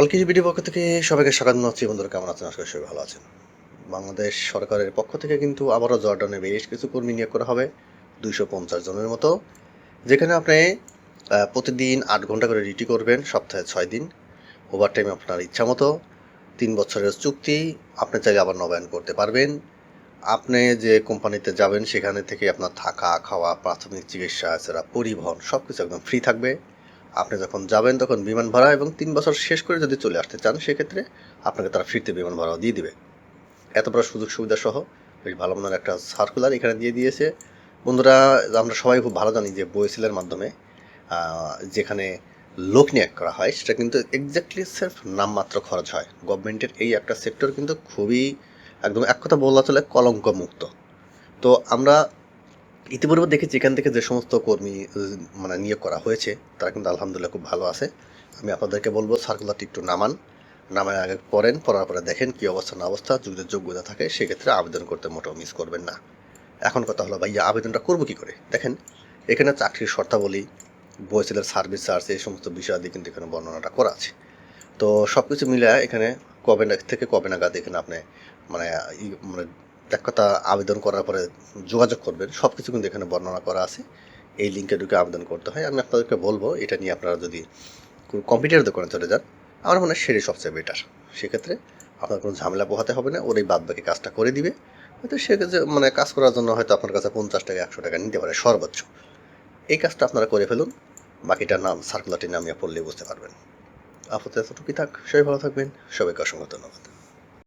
অলকিজি BD পক্ষ থেকে সবাইকে স্বাগত জানাচ্ছি। বন্ধুরা, কেমন আছেন? আশা করি ভালো আছেন। বাংলাদেশ সরকারের পক্ষ থেকে কিন্তু আবারও জর্ডানে বেশ কিছু কর্মী নিয়োগ করা হবে, দুইশো পঞ্চাশ জনের মতো, যেখানে আপনি প্রতিদিন আট ঘণ্টা করে ডিউটি করবেন, সপ্তাহে ছয় দিন। ওভার টাইম আপনার ইচ্ছা মতো, তিন বছরের চুক্তি, আপনি চাইলে আবার নবায়ন করতে পারবেন। আপনি যে কোম্পানিতে যাবেন, সেখানে থেকে আপনার থাকা, খাওয়া, প্রাথমিক চিকিৎসা, এছাড়া পরিবহন সব কিছু একদম ফ্রি থাকবে। আপনি যখন যাবেন তখন বিমান ভাড়া এবং তিন বছর শেষ করে যদি চলে আসতে চান, সেক্ষেত্রে আপনাকে তারা ফিরতে বিমান ভাড়াও দিয়ে দিবে। এত বড় সুযোগ সুবিধা সহ বেশ ভালো মনের একটা সার্কুলার এখানে দিয়ে দিয়েছে। বন্ধুরা, আমরা সবাই খুব ভালো জানি যে বইসেলের মাধ্যমে যেখানে লোক নিয়োগ করা হয়, সেটা কিন্তু এক্স্যাক্টলি সেলফ নামমাত্র খরচ হয়। গভর্নমেন্টের এই একটা সেক্টর কিন্তু খুবই একদম এক কথা বলা চলে কলঙ্ক মুক্ত তো আমরা ইতিপূর্বে দেখেছি, এখান থেকে যে সমস্ত কর্মী মানে নিয়োগ করা হয়েছে, তারা কিন্তু আলহামদুলিল্লাহ খুব ভালো আছে। আমি আপনাদেরকে বলব সার্কুলারটি একটু নামান। নামায় আগে পড়েন, পড়ার পরে দেখেন কী অবস্থা, না অবস্থা যদি যোগ্যতা থাকে, সেক্ষেত্রে আবেদন করতে মোটেও মিস করবেন না। এখন কথা হলো, ভাইয়া, আবেদনটা করব কী করে? দেখেন, এখানে চাকরির শর্তাবলী, বইসেলের সার্ভিস চার্জ এই সমস্ত বিষয়াদি কিন্তু এখানে বর্ণনাটা করা আছে। তো সব কিছু মিলে এখানে কবে থেকে কবে নাগাদ এখানে আপনি মানে মানে এক কথা আবেদন করার পরে যোগাযোগ করবেন। সব কিছু কিন্তু এখানে বর্ণনা করা আছে। এই লিঙ্কে ঢুকে আবেদন করতে হয়। আমি আপনাদেরকে বলব, এটা নিয়ে আপনারা যদি কোনো কম্পিউটার দোকানে চলে যান, আমার মনে হয় সেটাই সবচেয়ে বেটার সেক্ষেত্রে আপনার কোনো ঝামেলা পোহাতে হবে না। ওরাই বাদ বাকি কাজটা করে দিবে। হয়তো সেক্ষেত্রে মানে কাজ করার জন্য হয়তো আপনার কাছে পঞ্চাশ টাকা, একশো টাকা নিতে পারে, সর্বোচ্চ। এই কাজটা আপনারা করে ফেলুন। বাকিটার নাম সার্কুলারটি নামিয়ে পড়লে বুঝতে পারবেন। আপাতত এতটুকুই থাক। সবাই ভালো থাকবেন। সবাইকে অসংখ্য ধন্যবাদ।